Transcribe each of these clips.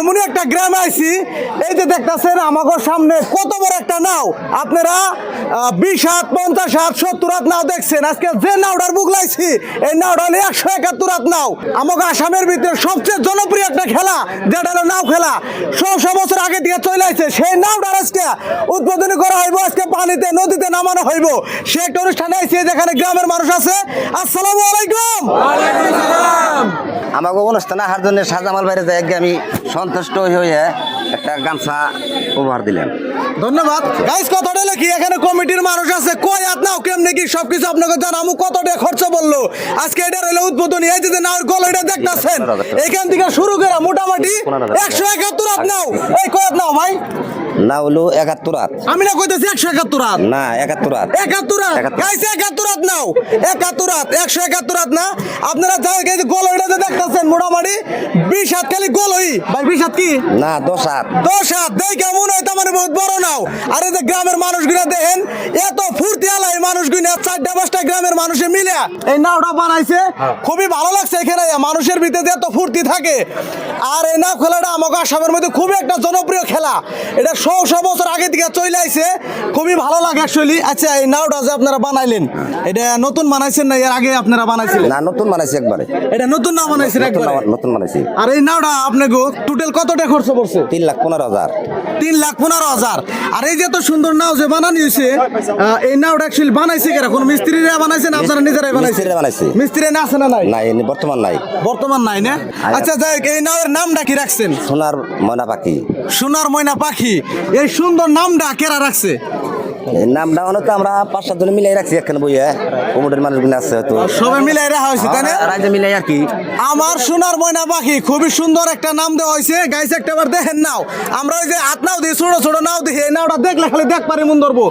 এমনই একটা গ্রাম আইছি, এই যে দেখতেছেন আমাকে সামনে কত বড় একটা নাও। আপনারা বিশ হাত, পঞ্চাশ হাত, সত্তর হাত নাও দেখছেন। আজকে যে নাওটার বুক লাইছি, এই নাওটা হলো একশো একাত্তর হাত নাও। আমাকে আসামের ভিতরে সবচেয়ে জনপ্রিয় একটা খেলা, যেটা হলো নাও খেলা। ছশো বছর আগে থেকে চলে আসছে সেই নাওটার আজকে উদ্বোধন করা হইব, আজকে পানিতে, নদীতে নামানো হইব। সে একটা অনুষ্ঠানে আইছে, যেখানে গ্রামের মানুষ আছে। আসসালামু আলাইকুম! আমাকে অনুষ্ঠানে আহার জন্য সাজামাল বাইরে যাই আমি সন্তুষ্ট হয়ে একটা গামছা উপহার দিলাম। ধন্যবাদ। গাইস কতটা লেখি এখানে কমিটির মানুষ আছে কই হাত নাও কেমনে কি সবকিছু আপনাকে জানামু কতটা খরচ বলল? আজকে এটা রইল উদ্বোধনী এই যে নাওর গল এটা দেখতেছেন? এখান থেকে শুরু করে মোটামুটি একশো একাত্তর হাত নাও। এই কয় হাত নাও ভাই? না হলো একাত্তর হাত। আমি না কইতেছি একশো একাত্তর হাত। না একাত্তর হাত। একাত্তর হাত? গাইস একাত্তর হাত নাও। একাত্তর হাত একশো একাত্তর হাত না? আপনারা যাই গেছে গোল ওইটা যে দেখতেছেন মোটামুটি। বিশ হাত খালি গোল হই। ভাই বিশ হাত কি? না দশ হাত। দশ হাত। দেই কেমন হয় তার মানে বহুত বড় নাও। আর এই যে গ্রামের মানুষগুলো দেখেন এত ফুর্তি আলা এই মানুষগুলো চারটা পাঁচটা গ্রামের মানুষে মিলে এই নাওটা বানাইছে। খুবই ভালো লাগছে এখানে। মানুষের ভিতরে এত ফুর্তি থাকে। আর এই নাও খেলাটা আমাকে আসামের মধ্যে খুবই একটা জনপ্রিয় খেলা। এটা শো শো বছর আগে থেকে চলে আইছে। খুবই ভালো লাগে অ্যাকচুয়ালি আচ্ছা এই নাওটা যে আপনারা বানাইলেন এটা নতুন বানাইছেন না? এর আগে আপনারা বানাইছিলেন? না নতুন বানাইছি একবারে। এটা নতুন নাও বানাইছেন নতুন নতুন বানাইছি। আর এই নাওটা আপনাকে টোটাল কত টাকা খরচ পড়ছে? তিন লাখ পনেরো হাজার। তিন লাখ পনেরো হাজার। আর এই যে এত সুন্দর নাও যে বানানি হয়েছে এই নাওটা অ্যাকচুয়ালি বানাইছে কোন মিস্ত্রিরা বানাইছে না আপনারা নিজেরাই বানাইছে? মিস্ত্রিরা বানাইছে। মিস্ত্রি না আছে না নাই? না এনে বর্তমান নাই। বর্তমান নাই না? আচ্ছা যাই এই নাওয়ের নামটা কি রাখছেন? সোনার ময়না পাখি। সোনার ময়না পাখি। এই সুন্দর নামটা কেরা রাখছে? নামটা মানে তো আমরা পাঁচ সাত জন মিলাই রাখছি এখানে বইয়ে। কমোডের মানুষগুলো আছে তো সবাই মিলাই রাখা হয়েছে তাই না? রাজ্যে মিলাই আর কি। আমার সোনার ময়না পাখি খুবই সুন্দর একটা নাম দেওয়া হয়েছে। গাইছে একটা বার দেখেন নাও। আমরা ওই যে হাত নাও দিই ছোট ছোট নাও দিই এই নাওটা দেখলে খালি দেখ পারি মন ধরবো।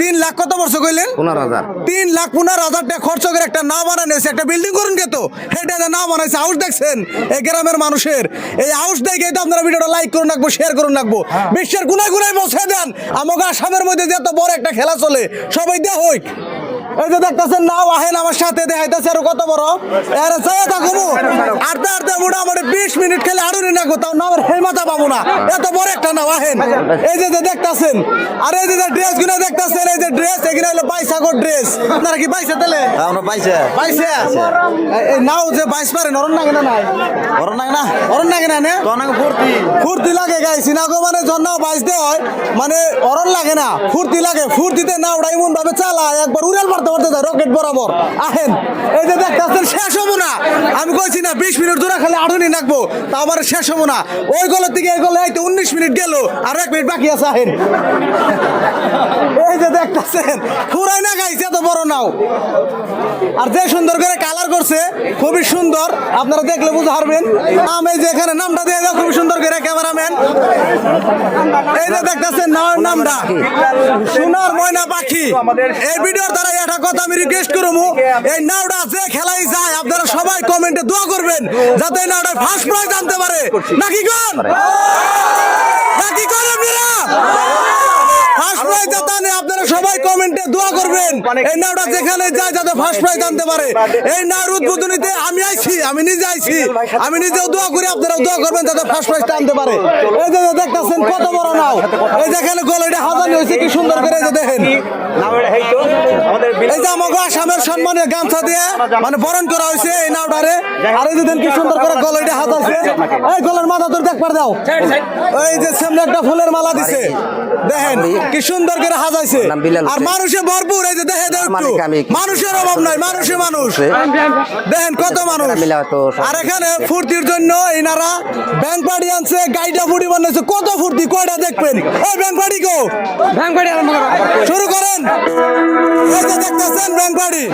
তিন লাখ কত বর্ষ কইলেন? পনেরো হাজার। তিন লাখ পনেরো হাজার টাকা খরচ করে একটা না বানানো হয়েছে একটা বিল্ডিং করুন কে তো। সেটা না বানাইছে। হাউস দেখছেন? এই গ্রামের মানুষের। এই হাউস দেখে তো আপনারা ভিডিওটা লাইক করুন রাখব শেয়ার করুন রাখব। বিশ্বের গুনায় গুনায় বসে দেন। আমাকে আসামের মধ্যে যে এত বড় একটা খেলা চলে সবাই দেওয়া হই এই যে দেখতেছেন নাও আহেন আমার সাথে দেখাইতেছে আর কত বড়। এর চাই থাকব আটতে আটতে মোটামুটি বিশ মিনিট খেলে আরও না গো তাও নামের পাবো না। এত বড় একটা নাও আহেন এই যে দেখতাছেন আর এই যে ড্রেসগুলো দেখতাছেন এই যে ড্রেস এগুলো হলো ড্রেস আপনারা কি তেলে আমরা বাইসে। এই নাও যে বাইস পারে নরম লাগে না নাই? বড় না না? অরণ লাগে না নে? ফুর্তি। ফুর্তি লাগে গাই সিনাগো মানে জন্য বাইসতে হয় মানে অরণ লাগে না। ফুর্তি লাগে ফুর্তিতে না ওটা এমন ভাবে চালায় একবার উড়াল রকেট বরাবর। আহেন, এই যে দেখতেছেন শেষ হব না। আমি কইছি না, বিশ মিনিট খালি নাকবো, তা শেষ হব না। ওই দিকে এই উনিশ মিনিট গেল, আর এক মিনিট বাকি আছে, আহেন। এই যে দেখতেছেন পুরাই না এত বড় নাও। আর যে সুন্দর করে কালার করছে, খুবই সুন্দর। আপনারা দেখলে বুঝতে পারবেন। আমি যে এখানে নামটা দিয়ে খুবই সুন্দর করে ক্যামেরাম্যান। এই যে দেখতেছেন নামের নামটা। সোনার ময়না পাখি। এই ভিডিওর দ্বারা একটা কথা আমি রিকোয়েস্ট করব এই নাওটা যে খেলাই যায়, আপনারা সবাই কমেন্টে দোয়া করবেন, যাতে এই নাওটা ফার্স্ট প্রাইজ আনতে পারে। নাকি কোন? নাকি কোন আপনারা? আনে আপনারা সবাই কমেন্টে দোয়া করবেন। এই নাওটা যেখানে যায় যাতে ফার্স্ট প্রাইজ আনতে পারে। এই নাওর উদ্বোধনীতে আমি আইছি, আমি নিজে আইছি। আমি নিজেও দোয়া করি, আপনারাও দোয়া করবেন যাতে ফার্স্ট প্রাইজটা আনতে পারে। এই যে দেখতেছেন কত বড় নাও। এই যেখানে গলাইটা হাজানি হয়েছে, কি সুন্দর করে যে দেখেন। এই যে আমাকে আসামের সম্মানীয় গামছা দিয়ে মানে বরণ করা হয়েছে এই নাওটারে আর এই কি সুন্দর করে গলাইটা হাজাইছে এই গলার মাথা তোর দেখবার দাও। এই যে সামনে একটা ফুলের মালা দিছে। দেখেন কি সুন্দর করে হাজাইছে আর মানুষে ভরপুর এই যে দেখে দেখ একটু। মালিক আমি। মানুষের অভাব নাই মানুষে মানুষ। দেখেন কত মানুষ। আর এখানে ফুর্তির জন্য ইনারা ব্যাংক পার্টি আনছে গাইডা ফুটি বানাইছে কত ফুর্তি কয়টা দেখবেন? ওই ব্যাংক পার্টি গো শুরু করেন। দেখতেছেন ব্যাংক পার্টি